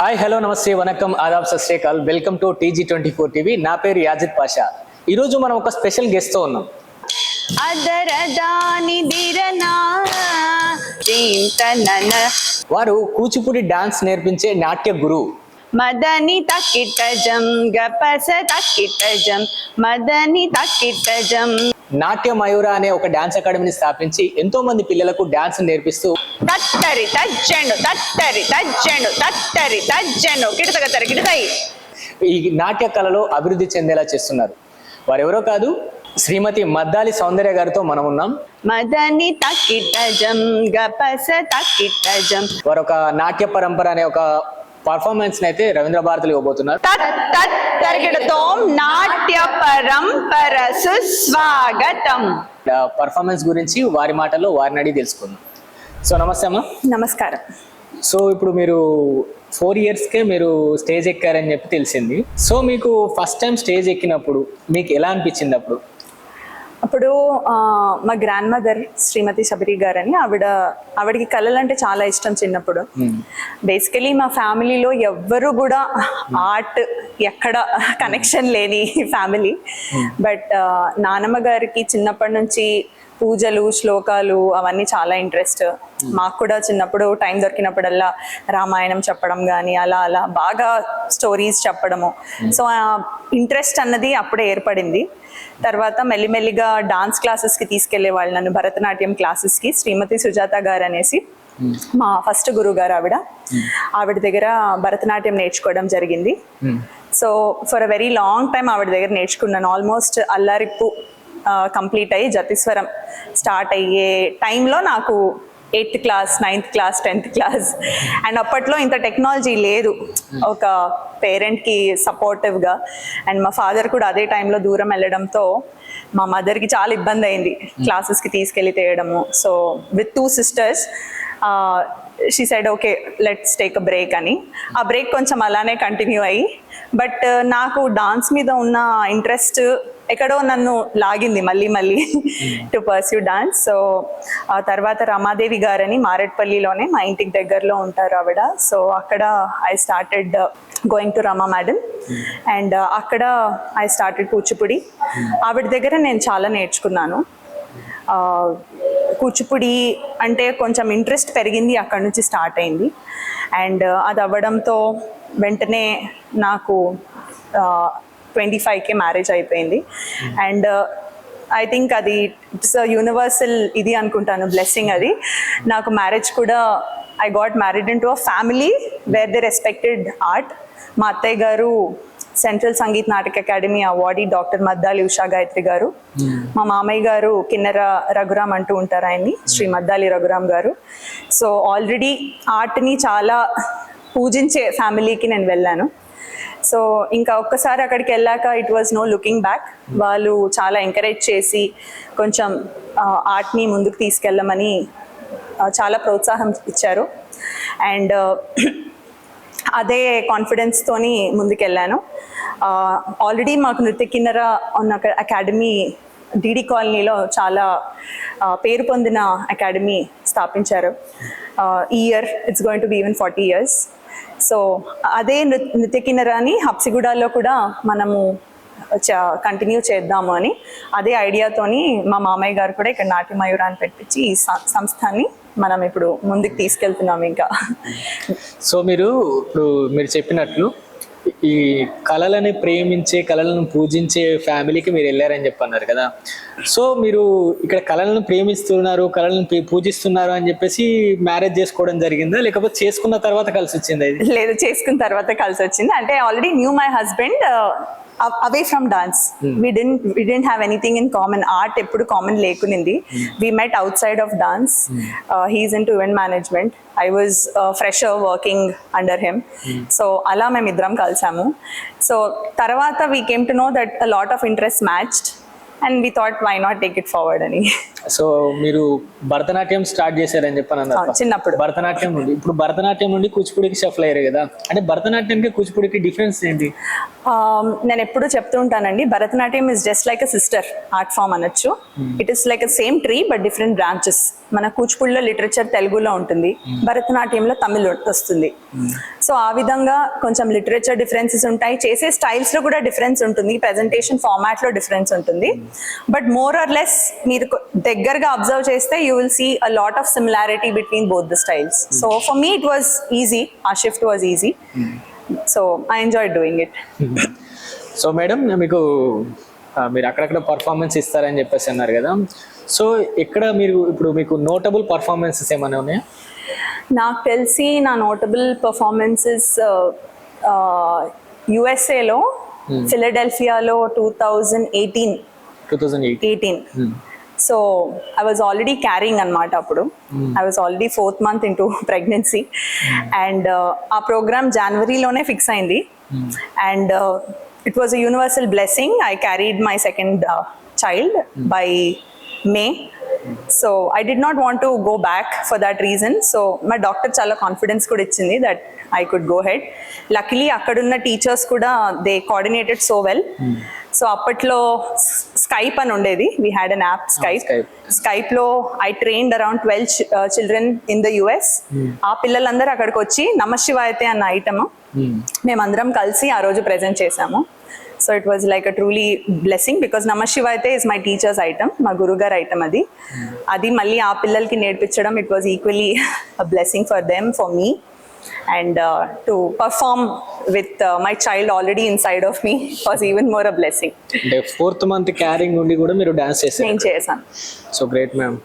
Hi hello namaste vanakkam adaab Sat Sri Akal welcome to TG twenty four TV. నా పేరు యాజిద్ పాషా. ఈరోజు మనం ఒక స్పెషల్ గెస్ట్తో ఉన్నాం. వారు కూచిపూడి డాన్స్ నేర్పించే నాట్య గురువు. మదని తక్కిటజం గపస తక్కిటజం మదని తక్కిటజం నాట్య మయూర అనే ఒక డాన్స్ అకాడమీని స్థాపించి ఎంతో మంది పిల్లలకు డాన్స్ నేర్పిస్తూ తత్తరి తజ్జండు తత్తరి తజ్జండు తత్తరి తజ్జండు. కిడతగతరి కిడతాయి ఈ నాట్య కళలో అభివృద్ధి చెందేలా చేస్తున్నారు. వారెవరో కాదు శ్రీమతి మద్దాలి సౌందర్య గారితో మనం ఉన్నాం. మదని తక్కిటజం గపస తక్కిటజం వారు ఒక నాట్య పరంపర అనే ఒక పర్ఫార్మెన్స్ అయితే రవీంద్ర భారతిలో ఇవ్వబోతున్నారు. నాట్య పరంపర సుస్వాగతం పర్ఫార్మెన్స్ గురించి వారి మాటల్లో వారిని అడిగి తెలుసుకుందాం. సో నమస్తే అమ్మా. నమస్కారం. సో ఇప్పుడు మీరు ఫోర్ ఇయర్స్కే మీరు స్టేజ్ ఎక్కారని చెప్పి తెలిసింది. సో మీకు ఫస్ట్ టైం స్టేజ్ ఎక్కినప్పుడు మీకు ఎలా అనిపించింది అప్పుడు? అప్పుడు మా గ్రాండ్ మదర్ శ్రీమతి శబరి గారని ఆవిడ ఆవిడకి కళలు అంటే చాలా ఇష్టం చిన్నప్పుడు. బేసికలీ మా ఫ్యామిలీలో ఎవ్వరు కూడా ఆర్ట్ ఎక్కడ కనెక్షన్ లేని ఫ్యామిలీ బట్ నానమ్మ గారికి చిన్నప్పటి నుంచి పూజలు శ్లోకాలు అవన్నీ చాలా ఇంట్రెస్ట్. మాకు కూడా చిన్నప్పుడు టైం దొరికినప్పుడల్లా రామాయణం చెప్పడం కానీ అలా అలా బాగా స్టోరీస్ చెప్పడము. సో ఆ ఇంట్రెస్ట్ అన్నది అప్పుడే ఏర్పడింది. తర్వాత మెల్లిమెల్లిగా డాన్స్ క్లాసెస్కి తీసుకెళ్ళే వాళ్ళు నన్ను భరతనాట్యం క్లాసెస్కి శ్రీమతి సుజాత గారు అనేసి మా ఫస్ట్ గురువు గారు ఆవిడ ఆవిడ దగ్గర భరతనాట్యం నేర్చుకోవడం జరిగింది. So for a very long time ఆవిడ దగ్గర నేర్చుకున్నాను. ఆల్మోస్ట్ అల్లారిప్పు కంప్లీట్ అయ్యి జతిస్వరం స్టార్ట్ అయ్యే టైంలో నాకు eighth class ninth class tenth class and అప్పట్లో ఇంత టెక్నాలజీ లేదు. ఒక పేరెంట్కి సపోర్టివ్గా అండ్ మా ఫాదర్ కూడా అదే టైంలో దూరం వెళ్ళడంతో మా మదర్కి చాలా ఇబ్బంది అయింది క్లాసెస్కి తీసుకెళ్ళి తేయడము. So with two sisters she side okay let's take a break అని. ఆ బ్రేక్ కొంచెం అలానే కంటిన్యూ అయ్యి. బట్ నాకు డాన్స్ మీద ఉన్న ఇంట్రెస్ట్ ఎక్కడో నన్ను లాగింది మళ్ళీ మళ్ళీ టు పర్స్యూ డాన్స్ సో ఆ తర్వాత రమాదేవి గారని మారేడ్పల్లిలోనే మా ఇంటికి దగ్గరలో ఉంటారు ఆవిడ. సో అక్కడ I started going to Rama madam and అక్కడ ఐ స్టార్టెడ్ కూచిపూడి. ఆవిడ దగ్గర నేను చాలా నేర్చుకున్నాను. కూచిపూడి అంటే కొంచెం ఇంట్రెస్ట్ పెరిగింది అక్కడ నుంచి స్టార్ట్ అయింది. అండ్ అది అవ్వడంతో వెంటనే నాకు ట్వంటీ ఫైవ్కే మ్యారేజ్ అయిపోయింది. అండ్ ఐ థింక్ అది ఇట్స్ యూనివర్సల్ ఇది అనుకుంటాను బ్లెస్సింగ్ అది. నాకు మ్యారేజ్ కూడా I got married into a family where they respected art మా అత్తయ్య గారు central Sangeet Natak academy awardee doctor Maddali Usha Gayatri గారు. మా మామయ్య గారు కిన్నెర రఘురామ్ అంటూ ఉంటారు ఆయన్ని శ్రీ మద్దాలి రఘురామ్ గారు. సో ఆల్రెడీ ఆర్ట్ని చాలా పూజించే ఫ్యామిలీకి నేను వెళ్ళాను. సో ఇంకా ఒక్కసారి అక్కడికి వెళ్ళాక it was no looking back వాళ్ళు చాలా ఎంకరేజ్ చేసి కొంచెం ఆర్ట్ని ముందుకు తీసుకెళ్ళమని చాలా ప్రోత్సాహం ఇచ్చారు. అండ్ అదే కాన్ఫిడెన్స్తోని ముందుకెళ్ళాను. ఆల్రెడీ మాకు నృత్య కిన్నెర ఉన్న అకాడమీ డిడి కాలనీలో చాలా పేరు పొందిన అకాడమీ స్థాపించారు. ఈ year it's going to be even forty years so అదే నృత్య కిన్నరాని హప్సిగూడాలో కూడా మనము కంటిన్యూ చేద్దాము అని అదే ఐడియాతోని మా మామయ్య గారు కూడా ఇక్కడ నాట్య మయూరాన్ని పెట్టించి ఈ సంస్థాన్ని మనం ఇప్పుడు ముందుకు తీసుకెళ్తున్నాం ఇంకా. సో మీరు ఇప్పుడు మీరు చెప్పినట్లు ఈ కళలని ప్రేమించే కళలను పూజించే ఫ్యామిలీకి మీరు వెళ్ళారని చెప్పన్నారు కదా. సో మీరు ఇక్కడ కళలను ప్రేమిస్తున్నారు కళలను పూజిస్తున్నారు అని చెప్పేసి మ్యారేజ్ చేసుకోవడం జరిగిందా? లేకపోతే చేసుకున్న తర్వాత కలిసి వచ్చిందా లేదు చేసుకున్న తర్వాత కలిసి వచ్చింది అంటే already knew my husband away from dance we didn't we didn't have anything in common art ఎప్పుడు common లేకునింది we met outside of dance he's into event management I was fresher working under him so అలా మేము ఇద్దరం కలిసాము. So తర్వాత we came to know that a lot of interest matched and we thought why not take it forward అని. So మీరు Bharatanatyam start చేశారని చెప్పని అన్నారు చిన్నప్పుడు. భరతనాట్యం నుండి. ఇప్పుడు భరతనాట్యం నుండి కూచిపూడికి షఫల్ అయ్యారు కదా. అంటే భరతనాట్యానికి కూచిపూడికి డిఫరెన్స్ ఏంటి? Um, నేను ఎప్పుడు చెప్తూ ఉంటానండి Bharatanatyam is just like a sister art form అనొచ్చు. It is like a same tree but different branches మన కూచిపూడిలో లిటరేచర్ తెలుగులో ఉంటుంది భరతనాట్యంలో తమిళ్ వస్తుంది. సో సో ఆ విధంగా కొంచెం లిటరేచర్ డిఫరెన్సెస్ ఉంటాయి. చేసే స్టైల్స్లో కూడా డిఫరెన్స్ ఉంటుంది ప్రెజెంటేషన్ ఫార్మాట్లో డిఫరెన్స్ ఉంటుంది. బట్ మోర్ ఆర్ లెస్ మీరు దగ్గరగా అబ్జర్వ్ చేస్తే you will see a lot of similarity between both the styles so for me it was easy ah shift was easy so I enjoy doing it so madam మీకు మీరు అక్కడక్కడ performance ఇస్తారని చెప్పేసి అన్నారు కదా. సో ఇక్కడ మీరు ఇప్పుడు మీకు నోటబుల్ పర్ఫార్మెన్సెస్ ఏమైనా ఉన్నాయా? నాకు తెలిసి నా నోటబుల్ పర్ఫార్మెన్సెస్ యుఎస్ఏలో ఫిలడెల్ఫియాలో two thousand eighteen eighteen so I was already carrying అనమాట అప్పుడు. I was already fourth month into pregnancy and ఆ ప్రోగ్రామ్ జనవరిలోనే ఫిక్స్ అయింది. And it was a universal blessing I carried my second child by May so I did not want to go back for that reason so మా doctor చాలా confidence కూడా ఇచ్చింది that I could go ahead luckily అక్కడున్న teachers కూడా they coordinated so well so అప్పట్లో Skype అని ఉండేది. We had an app Skype Skype. స్కైప్లో I trained around twelve children in the US ఆ పిల్లలందరూ అక్కడికి వచ్చి నమశివాయతే అన్న ఐటమ్ మేమందరం కలిసి ఆ రోజు ప్రెజెంట్ చేసాము. So it was like a truly blessing because నమశివాయతే is my teachers item మా గురుగారు ఐటమ్ అది అది మళ్ళీ ఆ పిల్లలకి నేర్పించడం it was equally blessing for them for me and to perform with my child already inside of me was even more a blessing అంటే fourth month carrying ఉండి కూడా మీరు డాన్స్ చేశారు. నేను చేశాను. సో గ్రేట్ మ్యామ్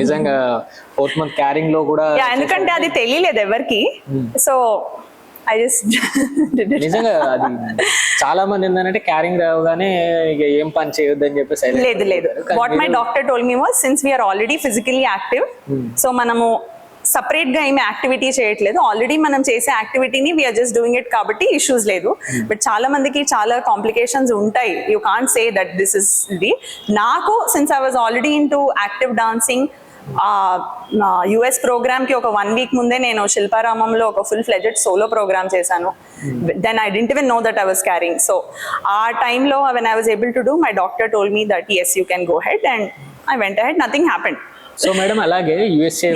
నిజంగా ఫోర్త్ మంత్ క్యారింగ్లో కూడా ఎందుకంటే అది తెలియలేదు ఎవరికి. సో ఐ జస్ట్ నిజంగా అది చాలా మంది ఏంటంటే క్యారింగ్ రావగానే ఇక ఏం పని చేయొద్దు అని చెప్పి silent లేదు లేదు. What my doctor told me was since we're already physically active so మనము సపరేట్గా ఏమి యాక్టివిటీ చేయట్లేదు. ఆల్రెడీ మనం చేసే యాక్టివిటీని వీఆర్ జస్ట్ డూయింగ్ ఇట్ కాబట్టి ఇష్యూస్ లేదు. బట్ చాలా మందికి చాలా కాంప్లికేషన్స్ ఉంటాయి. You can't say that this is ఇది నాకు since I was already into active dancing US ప్రోగ్రామ్కి ఒక వన్ వీక్ ముందే నేను శిల్పారామంలో ఒక ఫుల్ ఫ్లెజెడ్ సోలో ప్రోగ్రామ్ చేశాను. Then I didn't even know that I was carrying so ఆ టైంలో when I was able to do my doctor told me that yes you can go ahead and I went ahead nothing happened so madam అలాగే USA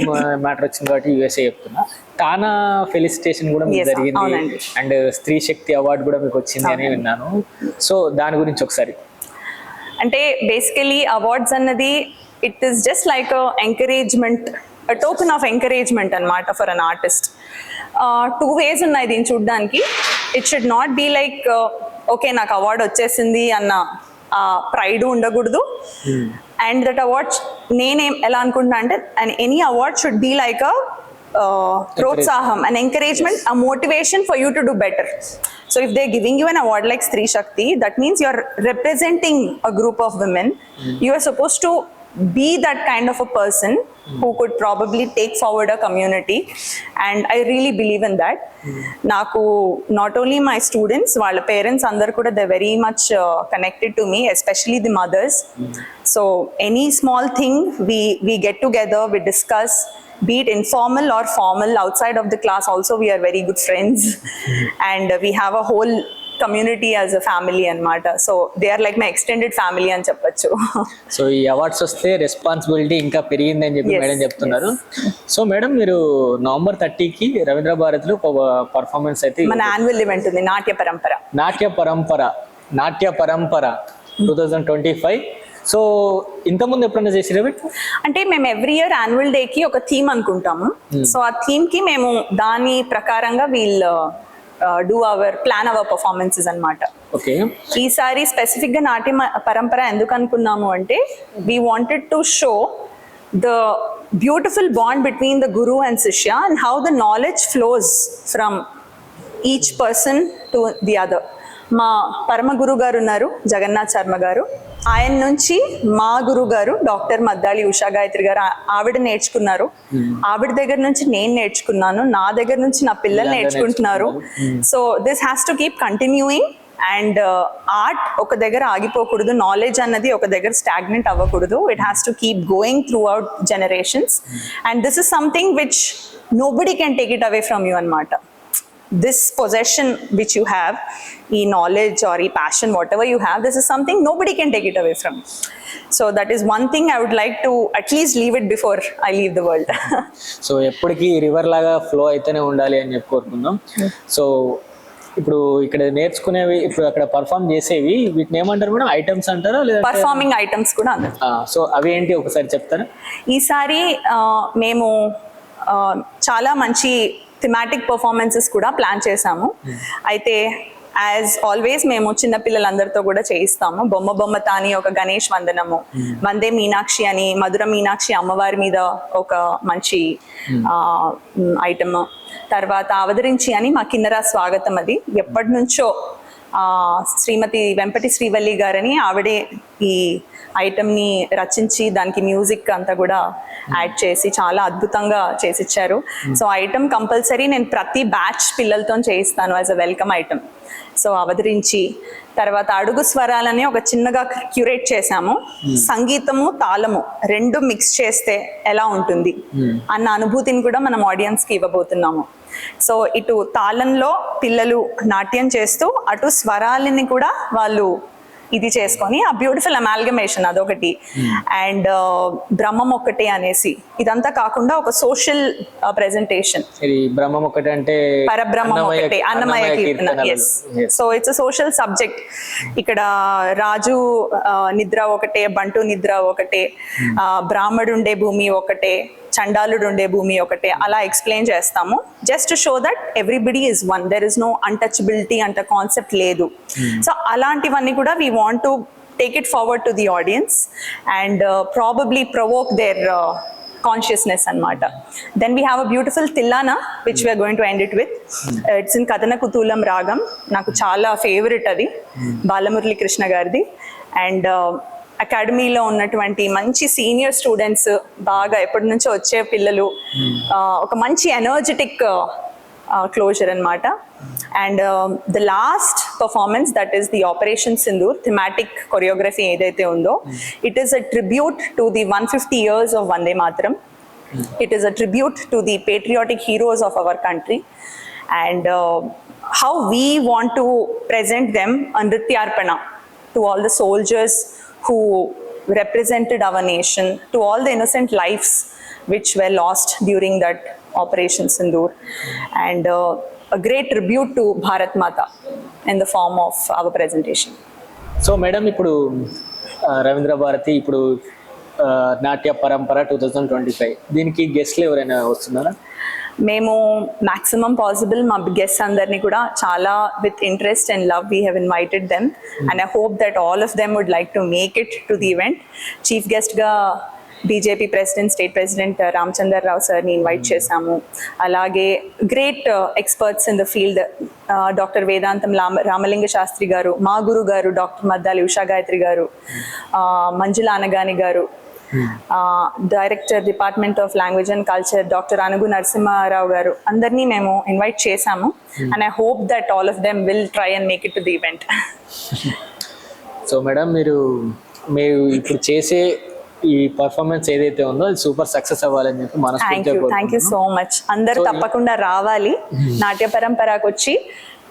matter వచ్చింది కాబట్టి USA చెప్తున్నా. తానా felicitation కూడా మీకు జరిగింది. And స్త్రీ శక్తి అవార్డు కూడా మీకు వచ్చింది అని విన్నాను. సో దాని గురించి ఒకసారి. అంటే బేసికలీ అవార్డ్స్ అన్నది it is just like encouragement token of encouragement అనమాట for an artist two ways ఉన్నాయి దీన్ని చూడడానికి. It should not be like okay నాకు అవార్డ్ వచ్చేసింది అన్న ప్రైడ్ ఉండకూడదు. అండ్ దట్ అవార్డ్ నేనేం ఎలా అనుకుంటున్నా అంటే and any award should be like a ప్రోత్సాహం and encouragement a motivation for you to do better. So if they're giving you an award like Stree Shakti that means you're representing a group of women. You are supposed to be that kind of a person who could probably take forward a community and i really believe in that నాకు not only my students వాళ్ళ parents అందరు కూడా they very much connected to me especially the mothers so any small thing we we get together we discuss be it informal or formal outside of the class also we are very good friends and we have a whole community as a family అన్నమాట. So they are like my extended family అని చెప్పొచ్చు. So ఈ awards వస్తే responsibility ఇంకా పెరిగింది అని చెప్పి madam చెప్తున్నారు. సో మేడం మీరు నవంబర్ థర్టీకి రవీంద్ర భారతిలో పర్ఫార్మెన్స్ అయితే మన యాన్యువల్ ఈవెంట్ ఉంది నాట్య పరంపర. Natya Parampara Natya Parampara two thousand twenty five so ఇంతకుముందు ఎప్పుడైనా చేసిరా అంటే మేము ఎవ్రీ ఇయర్ యాన్యువల్ డే కి ఒక థీమ్ అనుకుంటాము. సో ఆ థీమ్కి మేము దాని ప్రకారంగా వీళ్ళు do our plan our performances అన్నమాట. ఓకే. ఈసారి స్పెసిఫిక్గా నాట్య పరంపర ఎందుకు అనుకున్నాము అంటే we wanted to show the beautiful bond between the guru and shishya and how the knowledge flows from each person to the other మా పరమ గురు గారు ఉన్నారు జగన్నాథ్ శర్మ గారు. ఆయన నుంచి మా గురువు గారు డాక్టర్ మద్దాలి ఉషా గాయత్రి గారు ఆవిడ నేర్చుకున్నారు. ఆవిడ దగ్గర నుంచి నేను నేర్చుకున్నాను. నా దగ్గర నుంచి నా పిల్లలు నేర్చుకుంటున్నారు. So this has to keep continuing and art ఒక దగ్గర ఆగిపోకూడదు. నాలెడ్జ్ అన్నది ఒక దగ్గర స్టాగ్నెంట్ అవ్వకూడదు. It has to keep going throughout generations and this is something which nobody can take it away from you అనమాట this possession which you have e knowledge or e passion whatever you have this is something nobody can take it away from. So that is one thing I would like to at least leave it before I leave the world so ఎప్పటికీ river లాగా flow అయితేనే ఉండాలి అని చెప్పి కోరుకుందాం. So ఇప్పుడు ఇక్కడ నేర్చుకునేవి ఇప్పుడు అక్కడ పర్ఫామ్ చేసేవి వీటిని ఏమంటారు మేడం? ఐటమ్స్ అంటారా లేదా పర్ఫార్మింగ్ ఐటమ్స్ కూడా సో అవి ఏంటి ఒకసారి చెప్తారా? ఈసారి మేము చాలా మంచి థిమాటిక్ పర్ఫార్మెన్సెస్ కూడా ప్లాన్ చేశాము. అయితే యాజ్ ఆల్వేస్ మేము చిన్న పిల్లలందరితో కూడా చేయిస్తాము. బొమ్మ బొమ్మ తాని ఒక గణేష్ వందనము. వందే మీనాక్షి అని మధుర మీనాక్షి అమ్మవారి మీద ఒక మంచి ఐటమ్ తర్వాత అవతరించి అని మా కిన్నరా స్వాగతం అది. ఎప్పటి నుంచో శ్రీమతి వెంపటి శ్రీవల్లి గారని ఆవిడే ఈ ఐటమ్ని రచించి దానికి మ్యూజిక్ అంతా కూడా యాడ్ చేసి చాలా అద్భుతంగా చేసిచ్చారు. సో ఐటమ్ కంపల్సరీ నేను ప్రతి బ్యాచ్ పిల్లలతో చేయిస్తాను as a welcome item so అవతరించి తర్వాత అడుగు స్వరాలని ఒక చిన్నగా క్యూరేట్ చేశాము. సంగీతము తాళము రెండు మిక్స్ చేస్తే ఎలా ఉంటుంది? అన్న అనుభూతిని కూడా మనం ఆడియన్స్కి ఇవ్వబోతున్నాము. సో ఇటు తాళంలో పిల్లలు నాట్యం చేస్తూ అటు స్వరాలని కూడా వాళ్ళు ఇది చేసుకొని ఆ బ్యూటిఫుల్ అమాల్గమేషన్ అదొకటి. అండ్ బ్రహ్మం ఒక్కటే అనేసి. ఇదంతా కాకుండా ఒక సోషల్ ప్రెజెంటేషన్ బ్రహ్మం ఒకటి అంటే పరబ్రహ్మం అన్నమయ్య- ఒకటే అన్నమయ కీర్తన. సో ఇట్స్ సోషల్ సబ్జెక్ట్ ఇక్కడ రాజు ఆ, నిద్ర ఒకటే బంటు నిద్ర ఒకటే ఆ, బ్రాహ్మడుండే భూమి ఒకటే చండాలుడు ఉండే భూమి ఒకటే. అలా ఎక్స్ప్లెయిన్ చేస్తాము. Just show that everybody is one there is no untouchability అంత కాన్సెప్ట్ లేదు. సో అలాంటివన్నీ కూడా we want to take it forward to the audience and probably provoke their consciousness అన్నమాట. Then we have a beautiful tillana which we're going to end it with it's in Kathana Kutuhalam రాగం నాకు చాలా favourite అది. బాలమురళి కృష్ణ గారిది. And అకాడమీలో ఉన్నటువంటి మంచి senior students బాగా ఎప్పటి నుంచో వచ్చే పిల్లలు ఒక మంచి ఎనర్జెటిక్ క్లోజర్ అనమాట and the last performance that is the Operation Sindoor thematic choreography ఏదైతే ఉందో it is a tribute to the one fifty years of Vande Mataram it is a tribute to the patriotic heroes of our country and how we want to to them them on Nrityarpana to all who represented our nation, to all the innocent lives which were lost during that Operation Sindoor, and uh, a great tribute to Bharat Mata in the form of our presentation. So madam ఇప్పుడు రవీంద్ర భారతి ఇప్పుడు Natya Parampara two thousand twenty five దీనికి గెస్ట్లు ఎవరైనా వస్తున్నారా? మేము maximum possible మా guest అందరినీ కూడా చాలా with interest and love we have invited them and I hope that all of them would like to make it to the event chief గెస్ట్గా BJP president state president Ramachander Rao సార్ని invite చేశాము. అలాగే great experts in the field doctor Vedantam Rama Ramalinga Sastry గారు మా గురు గారు doctor Maddali Usha Gayatri గారు మంజుల అనగాని గారు director department of language and culture doctor Anugu Narasimharao గారు అందరినీ మేము ఇన్వైట్ చేశాము. And I hope that all of them will try and make it to the event so madam మీరు మీరు ఇప్పుడు చేసే ఈ పర్ఫార్మెన్స్ ఏదైతే ఉందో అది సూపర్ సక్సెస్ అవ్వాలని చెప్పి థ్యాంక్ మనస్ఫూర్తిగా you thank you so much అందరు తప్పకుండా రావాలి. నాట్య పరంపరకు వచ్చి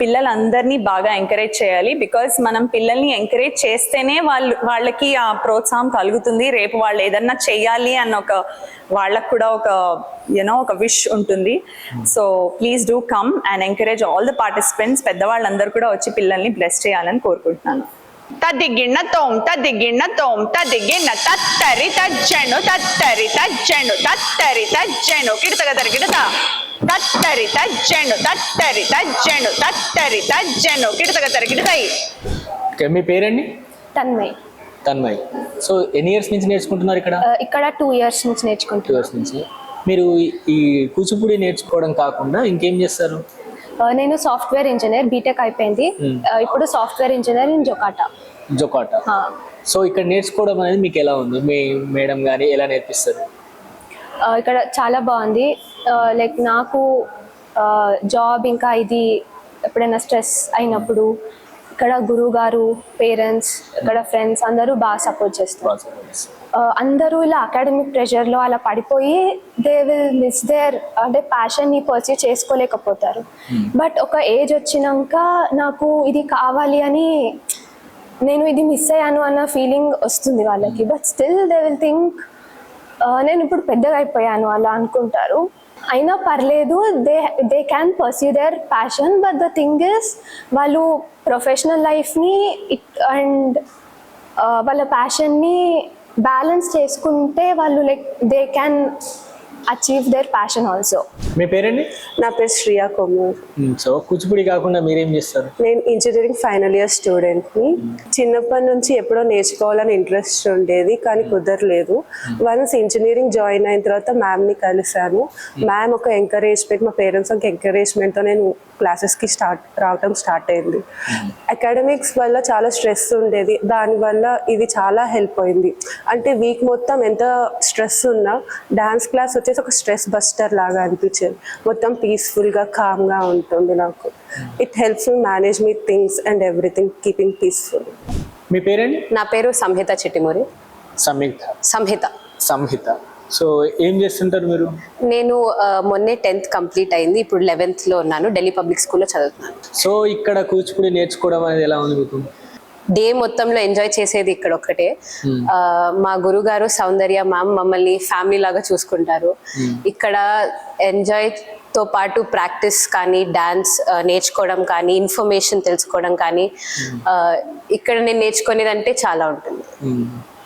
పిల్లలందరినీ బాగా ఎంకరేజ్ చేయాలి. బికాస్ మనం పిల్లల్ని ఎంకరేజ్ చేస్తేనే వాళ్ళు వాళ్ళకి ఆ ప్రోత్సాహం కలుగుతుంది. రేపు వాళ్ళు ఏదన్నా చెయ్యాలి అన్న ఒక వాళ్ళకు కూడా ఒక యూనో ఒక విష్ ఉంటుంది. So please do come and encourage all the participants పెద్దవాళ్ళందరూ కూడా వచ్చి పిల్లల్ని బ్లెస్ చేయాలని కోరుకుంటున్నాను. తదిగిన్న తోం తదిగిన్న తోం తదిగిన్న తత్తరి తజ్జను తత్తరి తజ్జను తత్తరి తజ్జను. కిడతగ తరిగిడతా తత్తరి తజ్జను తత్తరి తజ్జను తత్తరి తజ్జను. కిడతగ తరిగిడతై ఓకే, మీ పేరండి? తన్మయ్. తన్మయ్. సో ఎన్ని ఇయర్స్ నుంచి నేర్చుకుంటున్నారు ఇక్కడ? ఇక్కడ టూ ఇయర్స్ నుంచి టూ నేర్చుకుంటున్నాను ఇయర్స్ నుంచి. మీరు ఈ కూచిపూడి నేర్చుకోవడం కాకుండా ఇంకేం చేస్తారు? ఆ, నేను సాఫ్ట్వేర్ ఇంజనీర్ బీటెక్ అయిపోయింది. Hmm. ఆ, ఇప్పుడు software engineer in Jocata. Jocata. So ఇక్కడ నేర్చుకోవడం అనేది మీకు ఎలా ఉంది? మీ మేడం కానీ ఎలా నేర్పిస్తారు? ఇక్కడ చాలా బాగుంది. లైక్ నాకు జాబ్ ఇంకా ఇది ఎప్పుడైనా స్ట్రెస్ అయినప్పుడు ఇక్కడ గురువు గారు పేరెంట్స్ ఇక్కడ ఫ్రెండ్స్ అందరూ బాగా సపోర్ట్ చేస్తారు. అందరూ ఇలా అకాడమిక్ ప్రెషర్లో అలా పడిపోయి దే విల్ మిస్ దేర్ అంటే ప్యాషన్ని పర్సీ చేసుకోలేకపోతారు. బట్ ఒక ఏజ్ వచ్చినాక నాకు ఇది కావాలి అని నేను ఇది మిస్ అయ్యాను అన్న ఫీలింగ్ వస్తుంది వాళ్ళకి. But still they will think నేను ఇప్పుడు పెద్దగా అయిపోయాను అలా అనుకుంటారు. అయినా పర్లేదు they they can pursue their passion but the thing is వాళ్ళు ప్రొఫెషనల్ లైఫ్ని అండ్ వాళ్ళ ప్యాషన్ని బ్యాలెన్స్ చేసుకుంటే వాళ్ళు like they can achieve their passion also మీ పేరండి నా పేరు శ్రియా కొమ్మూర్ సో కూచిపూడి కాకుండా మీరేం చేస్తారు? నేను ఇంజనీరింగ్ ఫైనల్ ఇయర్ స్టూడెంట్ని చిన్నప్పటి నుంచి ఎప్పుడో నేర్చుకోవాలని ఇంట్రెస్ట్ ఉండేది కానీ కుదరలేదు. వన్స్ ఇంజనీరింగ్ జాయిన్ అయిన తర్వాత మ్యామ్ని కలిశాను. మ్యామ్ ఒక ఎంకరేజ్మెంట్ మా పేరెంట్స్ ఒక ఎంకరేజ్మెంట్తో నేను క్లాసెస్కి స్టార్ట్ రావటం స్టార్ట్ అయింది. అకాడమిక్స్ వల్ల చాలా స్ట్రెస్ ఉండేది. దానివల్ల ఇది చాలా హెల్ప్ అయింది. అంటే వీక్ మొత్తం ఎంత స్ట్రెస్ ఉన్నా డాన్స్ క్లాస్ వచ్చేసి ఒక స్ట్రెస్ బస్టర్ లాగా అనిపించేది. మొత్తం పీస్ఫుల్గా కామ్గా ఉంటుంది నాకు. It helps me manage me things and everything keeping peaceful మీ పేరండి? నా పేరు సంహిత చిట్టిమూరి. సంయుక్త సంహిత. సంహిత. సో ఏం చేస్తుంటారు మీరు? నేను మొన్నే టెన్త్ కంప్లీట్ అయింది. ఇప్పుడు లెవెన్త్లో ఉన్నాను. ఢిల్లీ పబ్లిక్ స్కూల్లో చదువుతున్నాను. సో ఇక్కడ కూచిపూడి నేర్చుకోవడం అనేది ఎలా ఉంది మీకు? డే మొత్తంలో ఎంజాయ్ చేసేది ఇక్కడ ఒక్కటే. ఆ, మా గురుగారు సౌందర్య మ్యామ్ మమ్మల్ని ఫ్యామిలీ లాగా చూసుకుంటారు. ఇక్కడ ఎంజాయ్తో పాటు ప్రాక్టీస్ కానీ డాన్స్ నేర్చుకోవడం కానీ ఇన్ఫర్మేషన్ తెలుసుకోవడం కానీ ఆ, ఇక్కడ నేను నేర్చుకునేదంటే చాలా ఉంటుంది.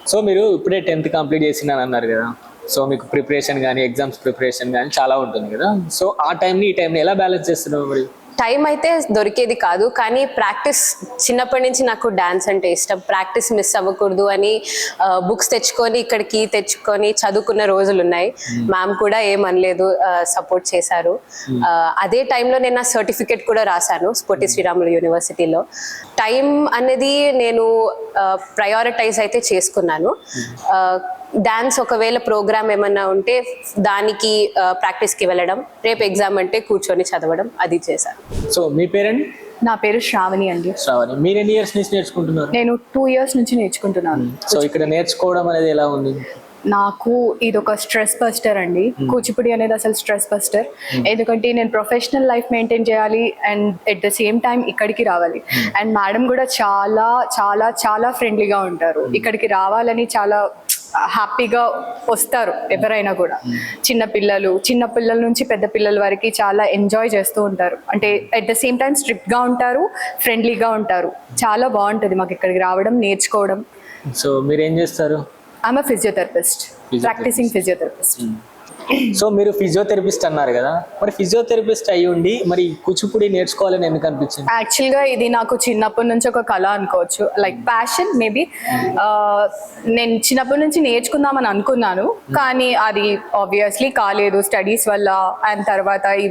సో మీరు ఇప్పుడే టెన్త్ కంప్లీట్ చేసినాను అన్నారు కదా. సో మీకు ప్రిపరేషన్ కానీ ఎగ్జామ్స్ ప్రిపరేషన్ కానీ చాలా ఉంటుంది కదా. సో ఆ టైంని ఈ టైంని ఎలా బ్యాలెన్స్ చేస్తున్నారు మరి? టైం అయితే దొరికేది కాదు కానీ ప్రాక్టీస్ చిన్నప్పటి నుంచి నాకు డాన్స్ అంటే ఇష్టం. ప్రాక్టీస్ మిస్ అవ్వకూడదు అని బుక్స్ తెచ్చుకొని ఇక్కడికి తెచ్చుకొని చదువుకున్న రోజులు ఉన్నాయి. మ్యామ్ కూడా ఏమనలేదు సపోర్ట్ చేశారు. ఆ, అదే టైంలో నేను నా సర్టిఫికేట్ కూడా రాశాను స్పోర్టి శ్రీరాములు యూనివర్సిటీలో. టైం అనేది నేను ప్రయారిటైజ్ అయితే చేసుకున్నాను. డాన్స్ ఒకవేళ ప్రోగ్రామ్ ఏమన్నా ఉంటే దానికి ప్రాక్టీస్కి వెళ్ళడం. రేపు ఎగ్జామ్ అంటే కూర్చొని చదవడం అది చేశాను. సో మీ పేరండి? నా పేరు శ్రావణి అండి. శ్రావణి. మీరు ఎన్ని ఇయర్స్ నుంచి నేర్చుకుంటున్నారు? నేను టూ ఇయర్స్ నుంచి నేర్చుకుంటున్నాను. సో ఇక్కడ నేర్చుకోవడం అనేది ఎలా ఉంది? నాకు ఇది ఒక స్ట్రెస్ బస్టర్ అండి. కూచిపూడి అనేది అసలు స్ట్రెస్ బస్టర్ ఎందుకంటే నేను ప్రొఫెషనల్ లైఫ్ మెయింటైన్ చేయాలి and at the same time ఇక్కడికి రావాలి. అండ్ మేడం కూడా చాలా చాలా చాలా ఫ్రెండ్లీగా ఉంటారు. ఇక్కడికి రావాలని చాలా హ్యాపీగా వస్తారు ఎవరైనా కూడా. చిన్న పిల్లలు చిన్న పిల్లల నుంచి పెద్ద పిల్లల వరకు చాలా ఎంజాయ్ చేస్తూ ఉంటారు. అంటే ఎట్ ద సేమ్ టైం స్ట్రిక్ట్గా ఉంటారు ఫ్రెండ్లీగా ఉంటారు. చాలా బాగుంటుంది మాకు ఇక్కడికి రావడం నేర్చుకోవడం. సో మీరు ఏం చేస్తారు I'm physiotherapist practising physiotherapist so మీరు ఫిజియోథెరపిస్ట్ అన్నారు కదా. మరి ఫిజియోథెరపిస్ట్ అయ్యి ఉండి మరి కూచిపూడి నేర్చుకోవాలని ఎందుకు అనిపించింది? యాక్చువల్గా ఇది నాకు చిన్నప్పటి నుంచి ఒక కళ అనుకోవచ్చు. లైక్ ప్యాషన్ మేబీ నేను చిన్నప్పటి నుంచి నేర్చుకుందామని అనుకున్నాను. కానీ అది ఆబ్వియస్లీ కాలేదు. స్టడీస్ వల్ల అండ్ తర్వాత ఈ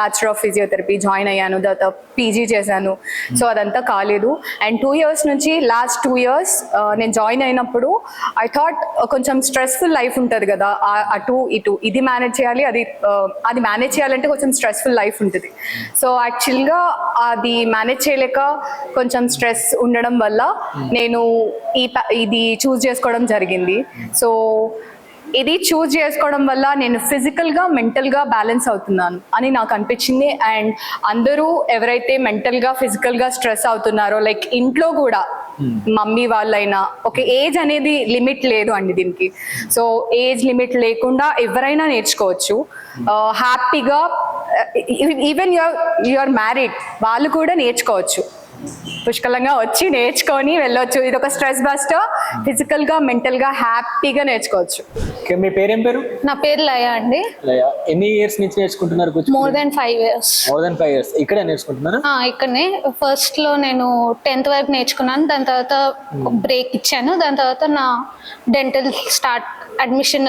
బ్యాచులర్ ఆఫ్ ఫిజియోథెరపీ జాయిన్ అయ్యాను. తర్వాత పీజీ చేశాను. సో అదంతా కాలేదు. అండ్ టూ ఇయర్స్ నుంచి లాస్ట్ టూ ఇయర్స్ నేను జాయిన్ అయినప్పుడు ఐ థాట్ కొంచెం స్ట్రెస్ఫుల్ లైఫ్ ఉంటుంది కదా. అటు ఇటు ఇది మేనేజ్ చేయాలి అది అది మేనేజ్ చేయాలంటే కొంచెం స్ట్రెస్ఫుల్ లైఫ్ ఉంటుంది. సో యాక్చువల్గా అది మేనేజ్ చేయలేక కొంచెం స్ట్రెస్ ఉండడం వల్ల నేను ఈ ఇది చూస్ చేసుకోవడం జరిగింది. సో ఇది చూస్ చేసుకోవడం వల్ల నేను ఫిజికల్గా మెంటల్గా బ్యాలెన్స్ అవుతున్నాను అని నాకు అనిపించింది. అండ్ అందరూ ఎవరైతే మెంటల్గా ఫిజికల్గా స్ట్రెస్ అవుతున్నారో లైక్ ఇంట్లో కూడా మమ్మీ వాళ్ళైనా ఒక ఏజ్ అనేది లిమిట్ లేదు అండి దీనికి. సో ఏజ్ లిమిట్ లేకుండా ఎవరైనా నేర్చుకోవచ్చు. హ్యాపీగా ఈవెన్ యువర్ యువర్ మ్యారీడ్ వాళ్ళు కూడా నేర్చుకోవచ్చు. పుష్కలంగా వచ్చి నేర్చుకొని వెళ్ళొచ్చు. ఇది ఒక స్ట్రెస్ బస్టర్. ఫిజికల్గా మెంటల్గా హ్యాపీగా నేర్చుకోవచ్చు. ఓకే, మీ పేరేం పేరు? నా పేరు లయ అండి. లయ. ఎన్ని ఇయర్స్ నుంచి నేర్చుకుంటున్నారు more than five years more than five years ఇక్కడే నేర్చుకుంటున్నారా? ఇక్కడనే. ఫస్ట్లో నేను టెన్త్ వరకు నేర్చుకున్నాను. దాని తర్వాత బ్రేక్ ఇచ్చాను. దాని తర్వాత నా డెంటల్ స్టార్ట్ అడ్మిషన్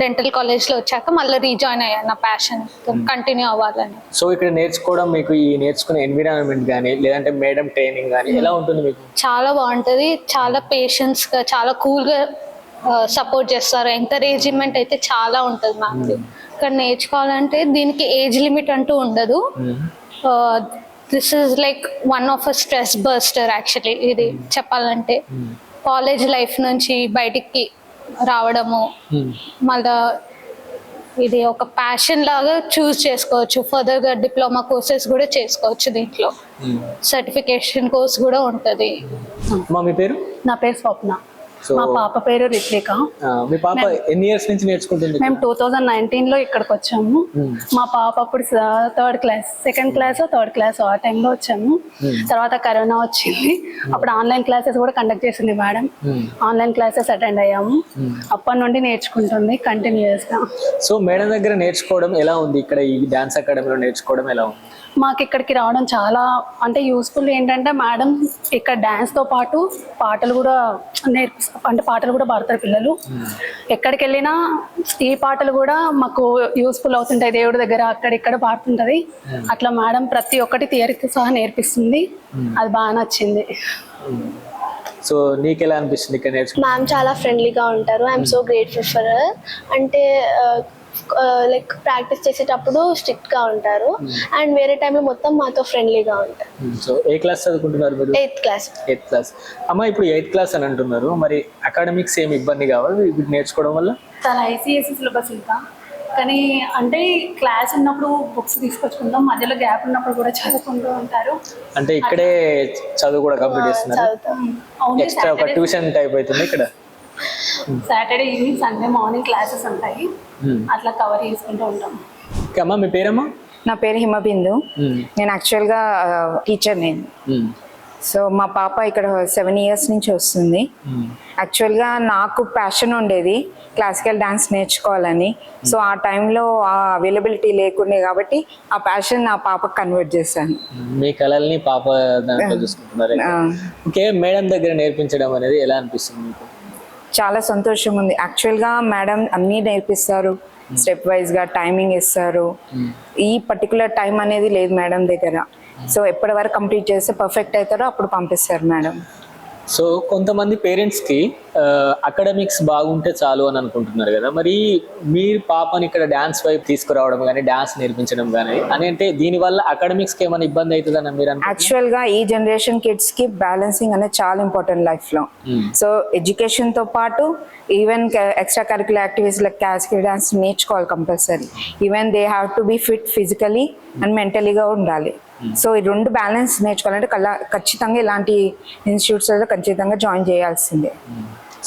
డెంటల్ కాలేజ్లో వచ్చాక మళ్ళీ రీజాయిన్ అయ్యాను నా ప్యాషన్ కంటిన్యూ అవ్వాలని. సో ఇక్కడ నేర్చుకోవడం మీకు ఈ నేర్చుకునే ఎన్విరాన్మెంట్ కానీ లేదంటే మేడం ట్రైనింగ్ కానీ ఎలా ఉంటుంది మీకు? చాలా బాగుంటుంది. చాలా పేషెన్స్గా చాలా కూల్గా సపోర్ట్ చేస్తారు. ఎంకరేజ్మెంట్ అయితే చాలా ఉంటుంది నాకు ఇక్కడ నేర్చుకోవాలంటే దీనికి ఏజ్ లిమిట్ అంటూ ఉండదు. This is like one of a stress buster actually ఇది చెప్పాలంటే. కాలేజ్ లైఫ్ నుంచి బయటికి రావడము. మళ్ళా ఇది ఒక ప్యాషన్ లాగా చూస్ చేసుకోవచ్చు. ఫర్దర్గా డిప్లొమా కోర్సెస్ కూడా చేసుకోవచ్చు దీంట్లో. సర్టిఫికేషన్ కోర్స్ కూడా ఉంటుంది. అమ్మా మీ పేరు? నా పేరు స్వప్న. మా పాప పేరు రిత్విక. మీ పాప ఎన్ని ఇయర్స్ నుంచి నేర్చుకుంటుంది మేము టూ థౌజండ్ నైన్టీన్లో ఇక్కడికి వచ్చాము మా పాప అప్పుడు third class second class third class ఆ టైంలో వచ్చాము. తర్వాత కరోనా వచ్చింది. అప్పుడు ఆన్లైన్ క్లాసెస్ కూడా కండక్ట్ చేసింది మేడం. ఆన్లైన్ క్లాసెస్ అటెండ్ అయ్యాము. అప్పటి నుండి నేర్చుకుంటుంది కంటిన్యూస్గా. సో మేడం దగ్గర నేర్చుకోవడం ఎలా ఉంది? ఇక్కడ ఈ డాన్స్ అకాడమీలో నేర్చుకోవడం ఎలా ఉంది? మాకు ఇక్కడికి రావడం చాలా అంటే యూస్ఫుల్ ఏంటంటే మేడం ఇక్కడ డాన్స్తో పాటు పాటలు కూడా నేర్పి అంటే పాటలు కూడా పాడతారు పిల్లలు. ఎక్కడికి వెళ్ళినా ఈ పాటలు కూడా మాకు యూస్ఫుల్ అవుతుంటాయి. దేవుడి దగ్గర అక్కడ ఇక్కడ పాడుతుంటది. అట్లా మేడం ప్రతి ఒక్కటి థియరీతో సహా నేర్పిస్తుంది. అది బాగా నచ్చింది. సో నీకు ఎలా అనిపిస్తుంది ఇక్కడ మ్యామ్ చాలా ఫ్రెండ్లీగా ఉంటారు. ఐఎమ్ సో గ్రేట్ఫుల్ ఫర్ అంటే లైక్ ప్రాక్టీస్ చేసేటప్పుడు స్ట్రిక్ట్గా ఉంటారు. అండ్ వేరే టైంలో మొత్తం మాతో ఫ్రెండ్లీగా ఉంటారు. సో ఏ క్లాస్ చదువుకుంటున్నారు మీరు? ఎయిత్ క్లాస్ ఎయిత్ క్లాస్ అమ్మ ఇప్పుడు ఎయిత్ క్లాస్ అని అంటున్నారు. మరి అకాడమిక్స్ ఏమి ఇబ్బంది కావాలి? నేర్చుకోవడం వల్ల? చాలా ఐసీఎస్సీ సిలబస్ ఇంకా. కానీ అంటే క్లాస్ ఉన్నప్పుడు బుక్స్ తీసుకొచ్చుకుంటాం మధ్యలో గ్యాప్ ఉన్నప్పుడు కూడా చదువుకుంటూ ఉంటారు. అంటే ఇక్కడే చదువు కూడా కంప్లీట్ చేస్తున్నారు. ఎక్స్ట్రా ఒక ట్యూషన్ టైప్ అవుతుంది ఇక్కడ. Saturday evening Sunday morning classes ఉంటాయి. Hmm. అట్లా కవర్ చేసుకుంటూ ఉంటాం. ఓకే అమ్మ మీ పేరమ్మా? నా పేరు హిమబిందు. మ్మ్. నేను యాక్చువల్గా టీచర్ నేను. సో మా పాప ఇక్కడ సెవెన్ ఇయర్స్ నుంచి వస్తుంది. యాక్చువల్గా నాకు ప్యాషన్ ఉండేది క్లాసికల్ డాన్స్ నేర్చుకోవాలని. సో ఆ టైంలో ఆ అవైలబిలిటీ లేకుండే కాబట్టి ఆ ప్యాషన్ నా పాపకు కన్వర్ట్ చేశాను. మీ కళల్ని పాప ఆ, ఓకే మేడం దగ్గర నేర్పించడం అనేది ఎలా అనిపిస్తుంది మీకు? చాలా సంతోషం ఉంది యాక్చువల్గా మేడం అన్నీ నేర్పిస్తారు. స్టెప్ వైజ్గా టైమింగ్ ఇస్తారు. ఈ పర్టికులర్ టైం అనేది లేదు మేడం దగ్గర. సో ఎప్పటి వరకు కంప్లీట్ చేస్తే పర్ఫెక్ట్ అవుతారో అప్పుడు పంపిస్తారు మేడం సో కొంతమంది పేరెంట్స్కి అకాడమిక్స్ బాగుంటే చాలు అని అనుకుంటున్నారు కదా. మరి మీ పాపని ఇక్కడ డాన్స్ వైపు తీసుకురావడం కానీ డాన్స్ నేర్పించడం కానీ అని అంటే దీనివల్ల అకాడమిక్స్కి ఏమైనా ఇబ్బంది అవుతుందని మీరు అనుకుంటున్నారా? యాక్చువల్గా ఈ జనరేషన్ కిడ్స్కి బ్యాలెన్సింగ్ అనేది చాలా ఇంపార్టెంట్ లైఫ్లో. సో ఎడ్యుకేషన్తో పాటు even extra curricular activities like classical dance నేర్చుకోవాలి compulsory even they have to be fit physically and మెంటలీగా ఉండాలి. సో ఈ రెండు బ్యాలెన్స్ నేర్చుకోవాలంటే కల్లా ఖచ్చితంగా ఇలాంటి ఇన్స్టిట్యూట్స్లో ఖచ్చితంగా జాయిన్ చేయాల్సిందే.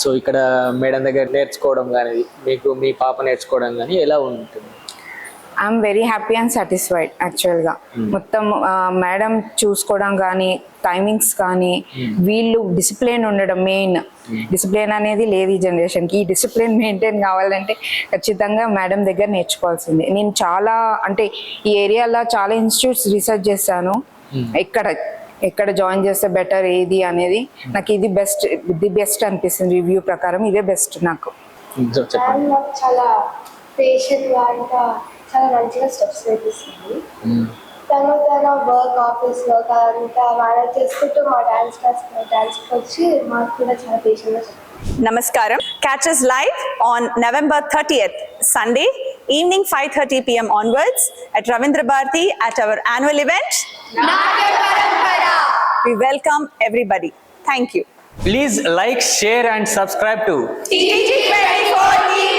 సో ఇక్కడ మేడం దగ్గర నేర్చుకోవడం కానీ మీకు మీ పాప నేర్చుకోవడం కానీ ఎలా ఉంటుంది? I'm very happy and satisfied యాక్చువల్గా మొత్తం మేడం చూసుకోవడం కానీ టైమింగ్స్ కానీ వీళ్ళు డిసిప్లిన్ ఉండడం మెయిన్ డిసిప్లిన్ అనేది లేదు ఈ జనరేషన్కి ఈ డిసిప్లిన్ మెయింటైన్ కావాలంటే ఖచ్చితంగా మేడం దగ్గర నేర్చుకోవాల్సిందే. నేను చాలా అంటే ఈ ఏరియాలో చాలా ఇన్స్టిట్యూట్స్ రీసెర్చ్ చేశాను. ఎక్కడ ఎక్కడ జాయిన్ చేస్తే బెటర్ ఏది అనేది నాకు ఇది బెస్ట్ ఇది బెస్ట్ అనిపిస్తుంది. రివ్యూ ప్రకారం ఇదే బెస్ట్ నాకు. సో చెప్పండి. నాకు చాలా చాలా మంచిగా స్టెప్స్ నేర్పిస్తుంది తను తన వర్క్ ఆఫీస్ వర్క్ అంతా మేనేజ్ చేసుకుంటూ మా డాన్స్ క్లాస్ డాన్స్కి వచ్చి మాకు కూడా చాలా పేషెంట్గా Namaskaram. Catch us live on November 30th, Sunday, evening 5.30 p.m. onwards at Ravindra Bharati at our annual event. We welcome everybody. Thank you. Please like share and subscribe to TG24 TV.